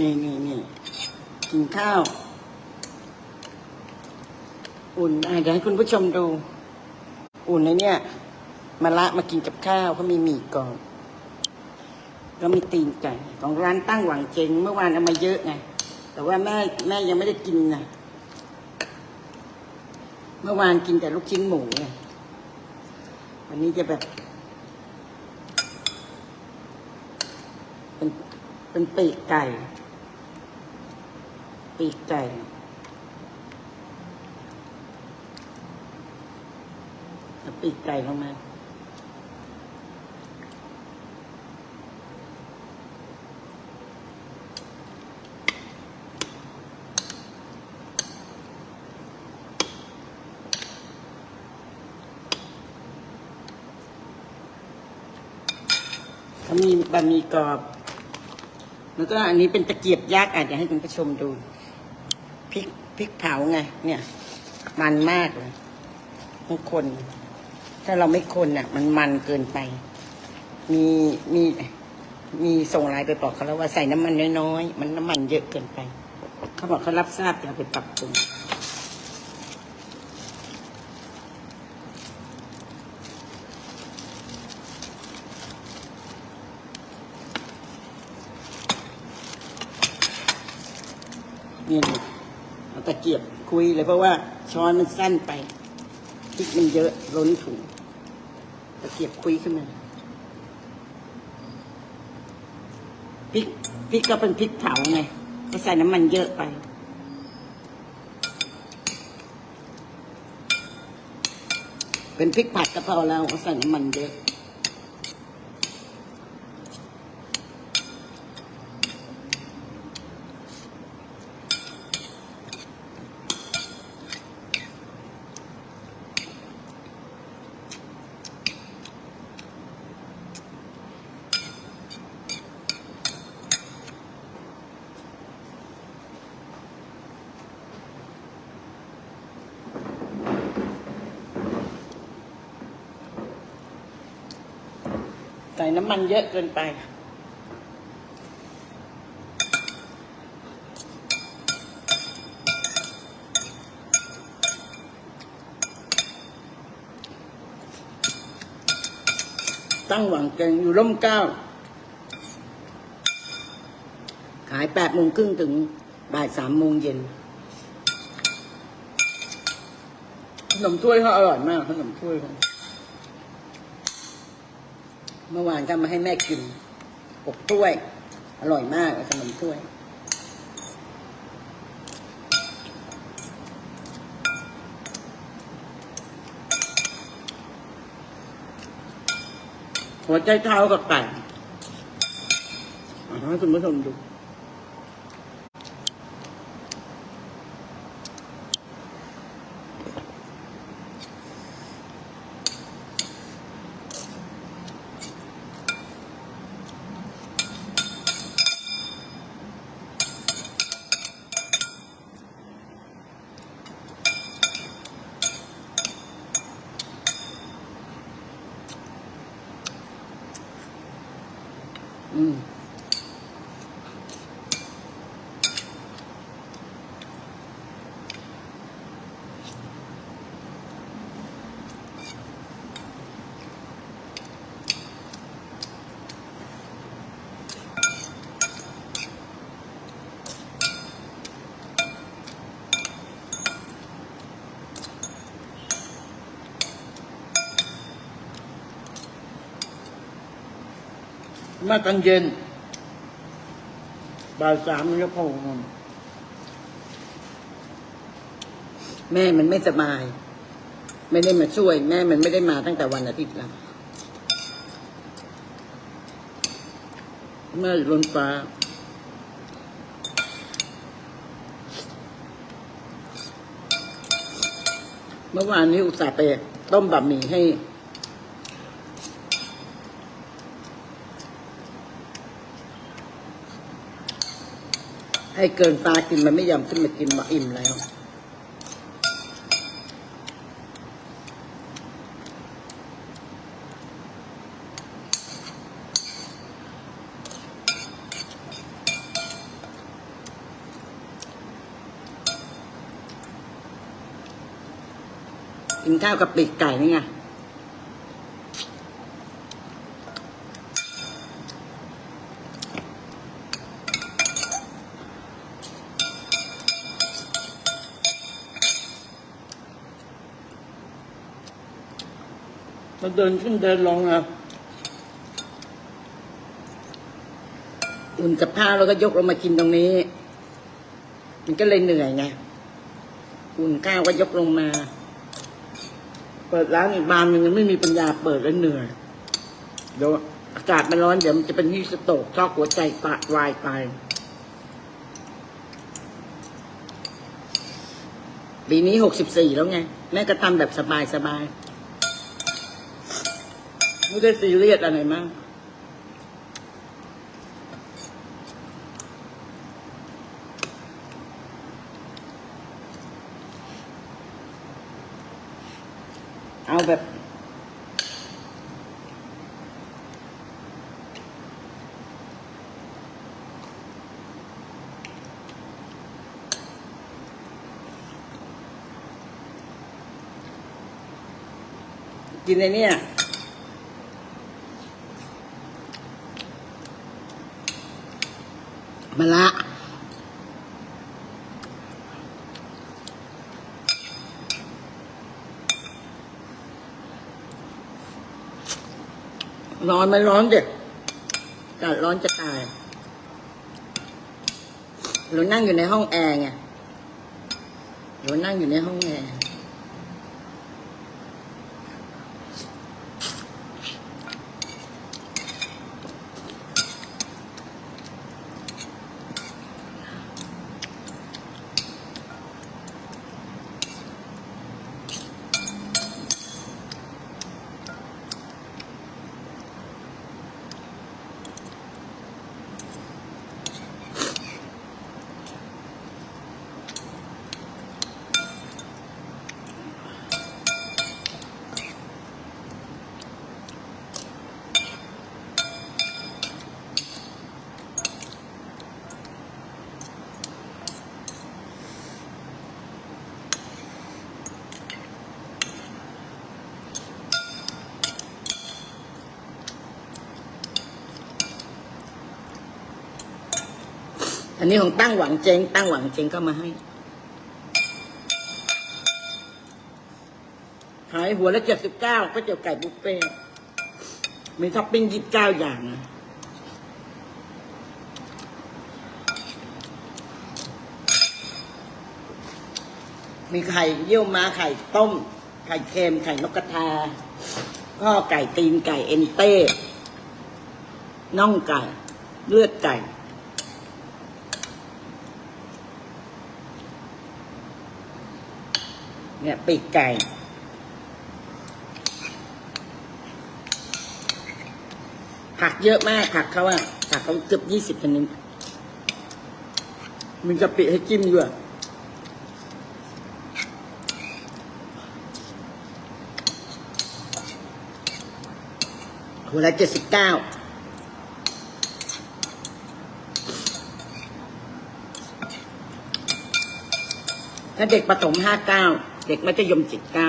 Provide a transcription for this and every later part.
นี่นี่นี่กินข้าว อุ่นอะเดี๋ยวให้คุณผู้ชมดู อุ่นเลยเนี่ยมาละมากินกับข้าวเขามีหมี่กรอบก็มีตีนไก่ของร้านตั้งหวังเจงเมื่อวานเอามาเยอะไงแต่ว่าแม่แม่ยังไม่ได้กินนะเมื่อวานกินแต่ลูกชิ้นหมูไงวันนี้จะแบบ เป็นเป็นปีกไก่ ปีกไก่เอาปีกไก่ลงมาเขามีบะหมี่กรอบ แล้วก็อันนี้เป็นตะเกียบยักษ์อาจจะให้คุณผู้ชมดู ริกพริกเผาไง เนี่ย มันมากเลยต้องคน ถ้าเราไม่คนอะมันมันเกินไป มีมีมีส่งไลน์ไปบอกเขาแล้วว่าใส่น้ำมันน้อยๆ มันน้ำมันเยอะเกินไป เขาบอกเขารับทราบจะไปปรับปรุงนี่ยเนี่ยเอ ตะเกียบคุยเลยเพราะว่าช้อนมันสั้นไปพริกมันเยอะล้นถุงตะเกียบคุยขึ้นมาพริกพริกก็เป็นพริกเผาไงก็ใส่น้ำมันเยอะไป เป็นพริกผัดกะเพราแล้วก็ใส่น้ำมันเยอะ น้ำมันเยอะเกินไป ตั้งหวังเกงอยู่ร่มเก้า ขายแปดโมงครึ่งถึงบ่ายสามโมงเย็นขนมถ้วยเขาอร่อยมากขนมถ้วยเขา มื่อวานก็มาให้แม่กินหกถ้วย อร่อยมากขนมถ้วย หัวใจเท้ากับไก่เอาให้คุณผู้ชมดู มาตอนเย็นบ่ายสามนี่ก็พอแม่มันไม่สบาย ไม่ได้มาช่วย แม่มันไม่ได้มาตั้งแต่วันอาทิตย์แล้วแม่อยู่บนฟ้าเมื่อวานนี้อุตส่าห์ไปต้มบะหมี่ให้ ให้เกินฟ้ากินมันไม่ยอมขึ้นมากินมาอิ่มแล้วกินข้าวกับปีกไก่นี่ไง เดินขึ้นเดินลงอะอุ่นกับข้าวแล้วก็ยกลงมากินตรงนี้ มันก็เลยเหนื่อยไงอุ่นข้าวก็ยกลงมา เปิดร้านอีกบานหนึ่งยังไม่มีปัญญาเปิดแล้วเหนื่อยเดี๋ยวอากาศมันร้อนเดี๋ยวมันจะเป็นฮีสโตกช็อกหัวใจปะวายไปปีนี้หกสิบสี่แล้วไง แม่ก็ทำแบบสบายสบาย ไม่ได้ซีเรียสอะไรมากเอาแบบกินในเนี่ย มะละร้อนไหม่ร้อนเด็กกาศร้อนจะตายเรานั่งอยู่ในห้องแอร์ไงเรานั่งอยู่ในห้องแอร์ อันนี้ของตั้งหวังเจงตั้งหวังเจงก็มาให้ขายหัวละเจ็ดสิบเก้าก็เจียวไก่บุฟเฟ่มีท็อปปิ้งยี่สิบเก้าอย่างนะมีไข่เยี่ยวม้าไข่ต้ม ไข่เค็มไข่นกกระทาก็ไก่ตีนไก่เอ็นเต้น่องไก่ เลือดไก่ เนี่ยปีกไก่ผักเยอะมากผักเขาอะผักเขาเกือบยี่สิบชนิดมีกะปิให้จิ้มด้วยหัวละเจ็ดสิบเก้าถ้าเด็กประถมห้าเก้า เด็กมัธยมจิตเก้า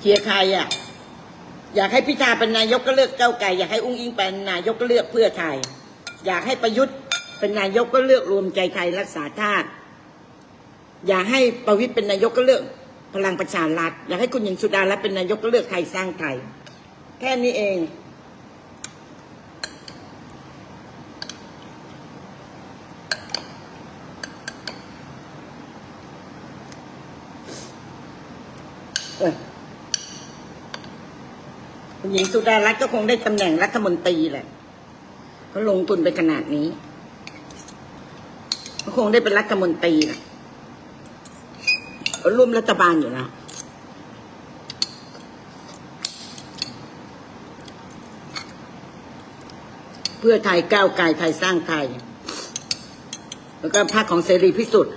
เชียร์ใครอะ อยากให้พิธาเป็นนายกก็เลือกเก้าไก่อยากให้อุ้งอิงเป็นนายกก็เลือกเพื่อไทย อยากให้ประยุทธ์เป็นนายกก็เลือกรวมใจไทยรักษาชาติอยากให้ประวิตยเป็นนายกก็เลือกพลังประชารัฐอยากให้คุณหญิงสุดารัตน์เป็นนายกก็เลือกไทยสร้างไทย แค่นี้เอง คุณหญิงสุดารัตน์ก็คงได้ตำแหน่งรัฐมนตรีแหละเขาลงทุนไปขนาดนี้เขาคงได้เป็นรัฐมนตรีแหละร่วมรัฐบาลอยู่แล้วพื่อไทยก้าวไกลไทยสร้างไทย แล้วก็พรรคของเสรีพิสุทธิ์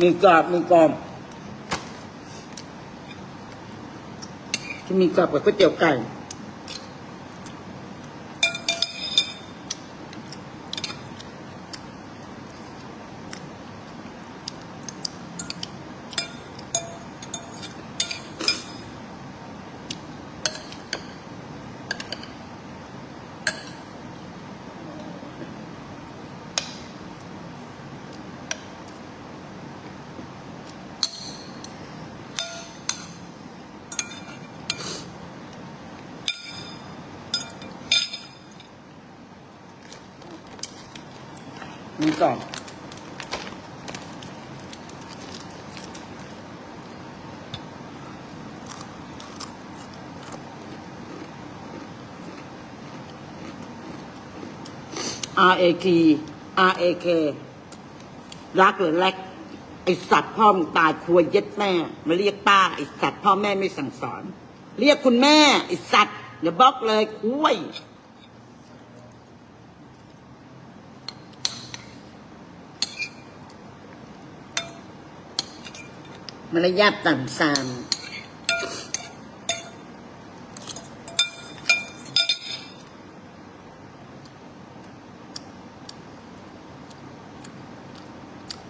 มีกรอบมีกรอบจะมีกรอบกับก๋วยเตี๋ยวไก่ มีกรอบ R A K R A K รักหรือแลกไอสัตว์พ่อมึงตายครัวเย็ดแม่ มาเรียกป้าไอสัตว์พ่อแม่ไม่สั่งสอน เรียกคุณแม่ไอสัตว์อย่าบล็อกเลยคุย มารยาทต่ำซาม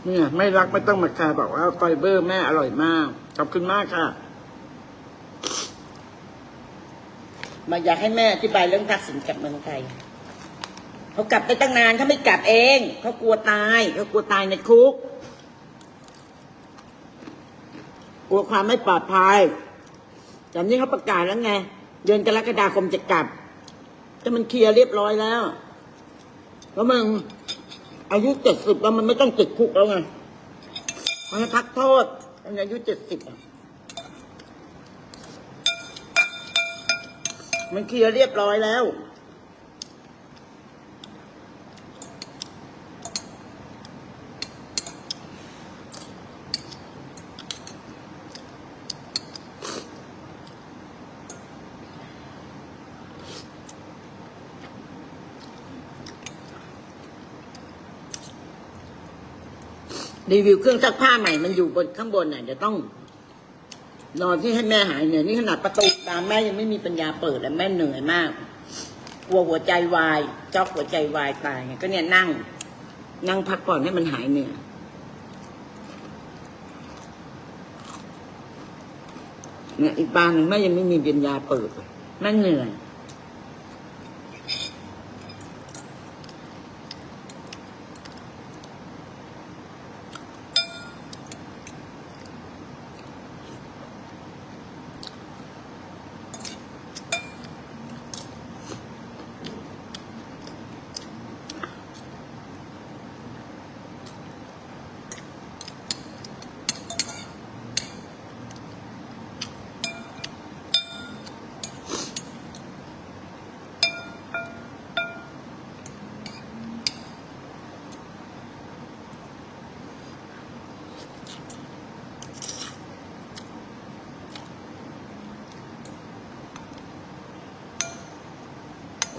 เนี่ยไม่รักไม่ต้องมาคาบอกว่าไฟเบอร์แม่อร่อยมาก ขอบคุณมากค่ะ มาอยากให้แม่อธิบายเรื่องทักษิณกลับเมืองไทยเขากลับไปตั้งนานเขาไม่กลับเอง เขากลัวตาย เขากลัวตายในคุก กลัวความไม่ปลอดภัยแต่นี้เขาประกาศแล้วไง เดือนกรกฎาคมจะกลับแต่มันเคลียร์เรียบร้อยแล้วเพราะมันอายุเจ็ดสิบแล้วมันไม่ต้องติดคุกแล้วไง มันพักโทษมันอายุเจ็ดสิบมันเคลียร์เรียบร้อยแล้ว รีวิวเครื่องซักผ้าใหม่มันอยู่บนข้างบนน่ะเดี๋ยวต้องนอนที่ให้แม่หายเหนื่อยนี่ขนาดประตูตามแม่ยังไม่มีปัญญาเปิดแล้วแม่เหนื่อยมากกลัวหัวใจวายจอกหัวใจวายตายไงก็เนี่ยนั่ง นั่งพักผ่อนให้มันหายเหนื่อยเนี่ยอีกบานหนึ่งแม่ยังไม่มีปัญญาเปิดแม่เหนื่อย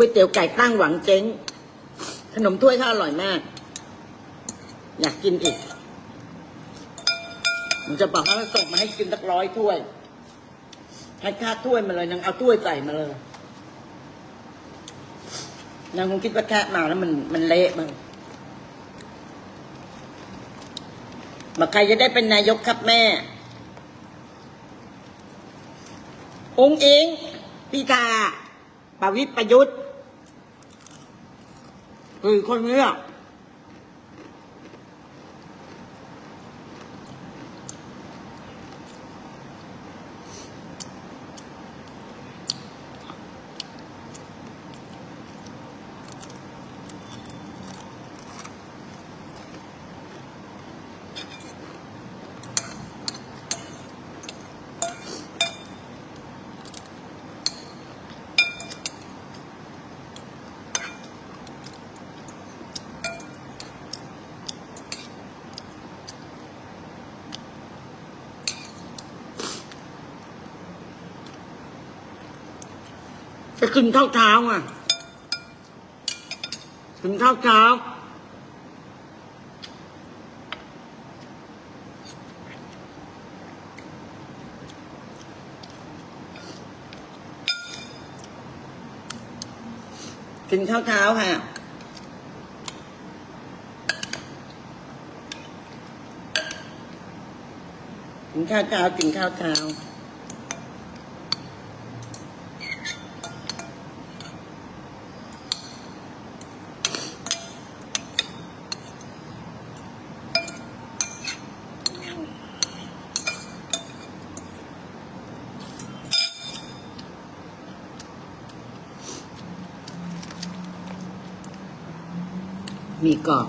ก๋วยเตี๋ยวไก่ตั้งหวังเจ๊ง ขนมถ้วยเขาอร่อยมาก อยากกินอีกผมจะบอกให้เขาส่งมาให้กินสักร้อยถ้วย ให้ค่าถ้วยมาเลยนางเอาถ้วยใส่มาเลยยังคงคิดว่าแค่มาแล้วมันมันเละมั้งบอกใครจะได้เป็นนายกครับแม่ องค์เองพิธาประวิประยุทธ์ คือคน จะกินข้าวเช้าอะกินข้าวเช้า กินข้าวเช้าค่ะกินข้าวเช้ากินข้าวเช้า มีกรอบ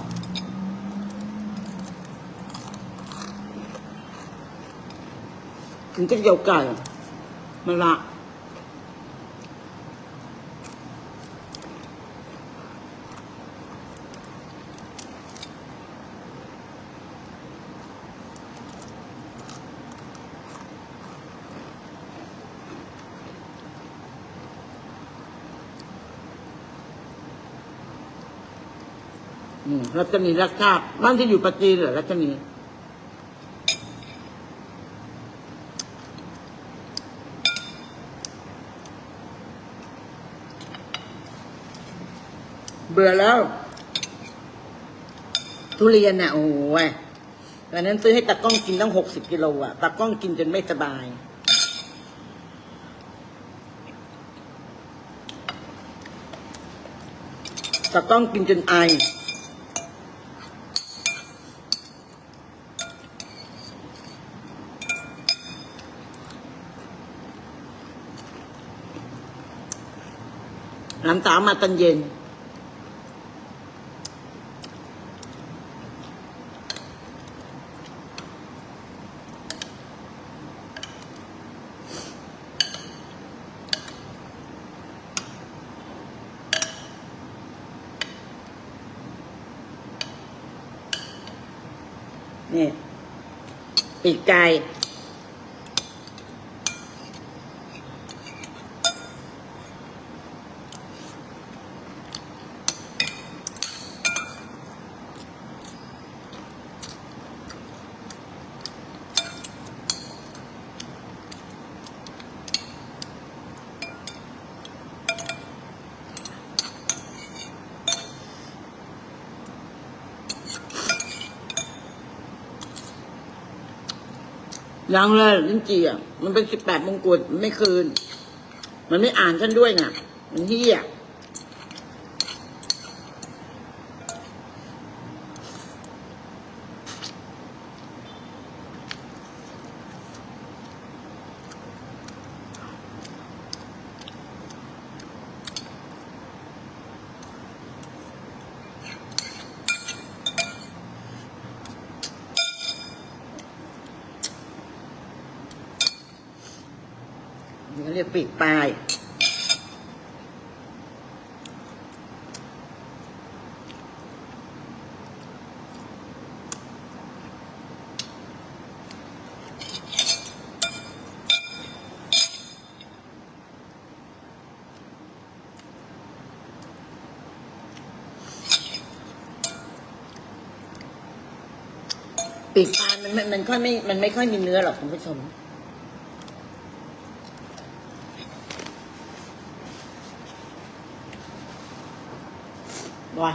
ถึงจะเกี่ยวไก่มันละ รัชนีรักชาติบ้านที่อยู่ปัจจีนเหรอรัชนีเบื่อแล้ว ทุเรียนน่ะโอ้ยวันนั้นซื้อให้ตากล้องกินตั้งหกสิบกิโลอะตากล้องกินจนไม่สบาย ตากล้องกินจนไอ น้ำตามาต ยังเลยลิ้นจี่อะมันเป็นสิบแปดมงกุฎมันไม่คืน มันไม่อ่านฉันด้วยน่ะมันเฮี้ย ปีกปลาย ปีกปลายมันมันมันค่อยไม่ มันไม่ค่อยมีเนื้อหรอกคุณผู้ชม ว่า